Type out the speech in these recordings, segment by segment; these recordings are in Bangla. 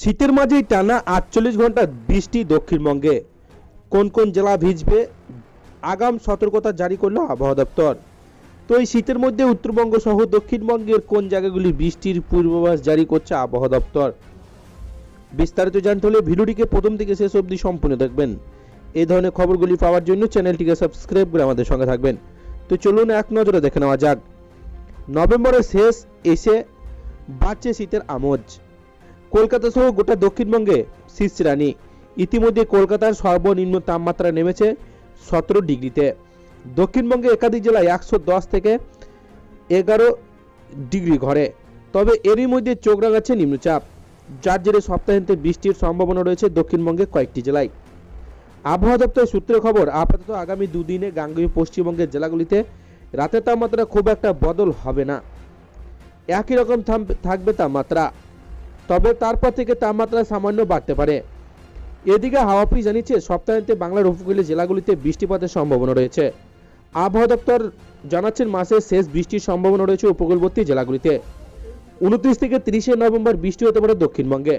শীতের মাঝেই টানা আটচল্লিশ ঘণ্টা বৃষ্টি দক্ষিণবঙ্গে। কোন কোন জেলা ভিজবে? আগাম সতর্কতা জারি করল আবহাওয়া দপ্তর। তো এই শীতের মধ্যে উত্তরবঙ্গ সহ দক্ষিণবঙ্গের কোন জায়গাগুলি বৃষ্টির পূর্বাভাস জারি করছে আবহাওয়া দপ্তর? বিস্তারিত জানতে হলে ভিডিওটিকে প্রথম থেকে শেষ অবধি সম্পূর্ণ দেখবেন। এই ধরনের খবরগুলি পাওয়ার জন্য চ্যানেলটিকে সাবস্ক্রাইব করে আমাদের সঙ্গে থাকবেন। তো চলুন এক নজরে দেখে নেওয়া যাক। নভেম্বরের শেষ এসে বাড়ছে শীতের আমোজ। কলকাতা সহ গোটা দক্ষিণবঙ্গে শীর্ষরানি ইতিমধ্যে কলকাতার সর্বনিম্ন তাপমাত্রা নেমেছে সতেরো ডিগ্রিতে। দক্ষিণবঙ্গে একাধিক জেলায় একশো দশ থেকে এগারো ডিগ্রি ঘরে। তবে এরই মধ্যে চোখ রাঙাচ্ছে নিম্নচাপ। যার জেরে সপ্তাহান্তে বৃষ্টির সম্ভাবনা রয়েছে দক্ষিণবঙ্গের কয়েকটি জেলায়। আবহাওয়া দপ্তরের সূত্রে খবর, আপাতত আগামী দুদিনে গাঙ্গেয় পশ্চিমবঙ্গের জেলাগুলিতে রাতের তাপমাত্রা খুব একটা বদল হবে না। একই রকম থাকবে তাপমাত্রা। তবে তারপর থেকে তাপমাত্রা সামান্য বাড়তে পারে। এদিকে হাওয়া অফিস জানিয়েছে, সপ্তাহান্তে বাংলার উপকূলীয় জেলাগুলিতে বৃষ্টিপাতের সম্ভাবনা রয়েছে। আবহাওয়া দপ্তর জানাচ্ছেন মাসের শেষ বৃষ্টির সম্ভাবনা রয়েছে উপকূলবর্তী জেলাগুলিতে। উনত্রিশ থেকে তিরিশে নভেম্বর বৃষ্টি হতে পারে দক্ষিণবঙ্গে।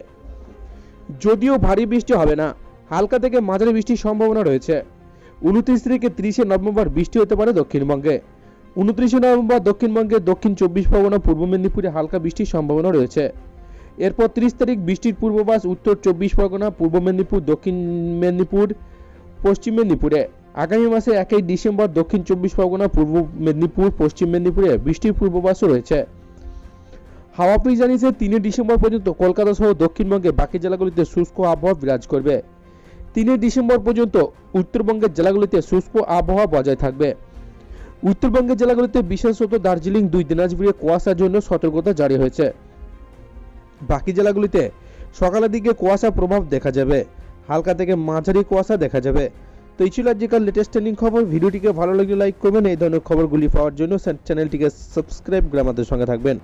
যদিও ভারী বৃষ্টি হবে না, হালকা থেকে মাঝারি বৃষ্টির সম্ভাবনা রয়েছে। উনত্রিশ থেকে তিরিশে নভেম্বর বৃষ্টি হতে পারে দক্ষিণবঙ্গে। উনত্রিশে নভেম্বর দক্ষিণবঙ্গে দক্ষিণ চব্বিশ পরগনা, পূর্ব মেদিনীপুরে হালকা বৃষ্টির সম্ভাবনা রয়েছে। এরপর তিরিশ তারিখ বৃষ্টির পূর্বাভাস, উত্তর চব্বিশ পরগনা, পূর্ব মেদিনীপুর, দক্ষিণ মেদিনীপুর, পশ্চিম মেদিনীপুরে। আগামী মাসে একই ডিসেম্বর, দক্ষিণ চব্বিশ পরগনা, পূর্ব মেদিনীপুর, পশ্চিম মেদিনীপুরে বৃষ্টির পূর্বাভাসও রয়েছে। হাওয়া অফিস জানিয়েছে তিনই ডিসেম্বর পর্যন্ত কলকাতা সহ দক্ষিণবঙ্গে বাকি জেলাগুলিতে শুষ্ক আবহাওয়া বিরাজ করবে। তিনই ডিসেম্বর পর্যন্ত উত্তরবঙ্গের জেলাগুলিতে শুষ্ক আবহাওয়া বজায় থাকবে। উত্তরবঙ্গের জেলাগুলিতে বিশেষত দার্জিলিং, দুই দিনাজপুরে কুয়াশার জন্য সতর্কতা জারি হয়েছে। বাকি জেলাগুলিতে সকালের দিকে কুয়াশা প্রভাব দেখা যাবে। হালকা থেকে মাঝারি কুয়াশা দেখা যাবে। তো এই ছিল আজকাল লেটেস্ট ট্রেন্ডিং খবর। ভিডিওটিকে ভালো লাগলে লাইক করবেন। এই ধরনের খবরগুলি পাওয়ার জন্য চ্যানেলটিকে সাবস্ক্রাইব করে আমাদের সঙ্গে থাকবেন।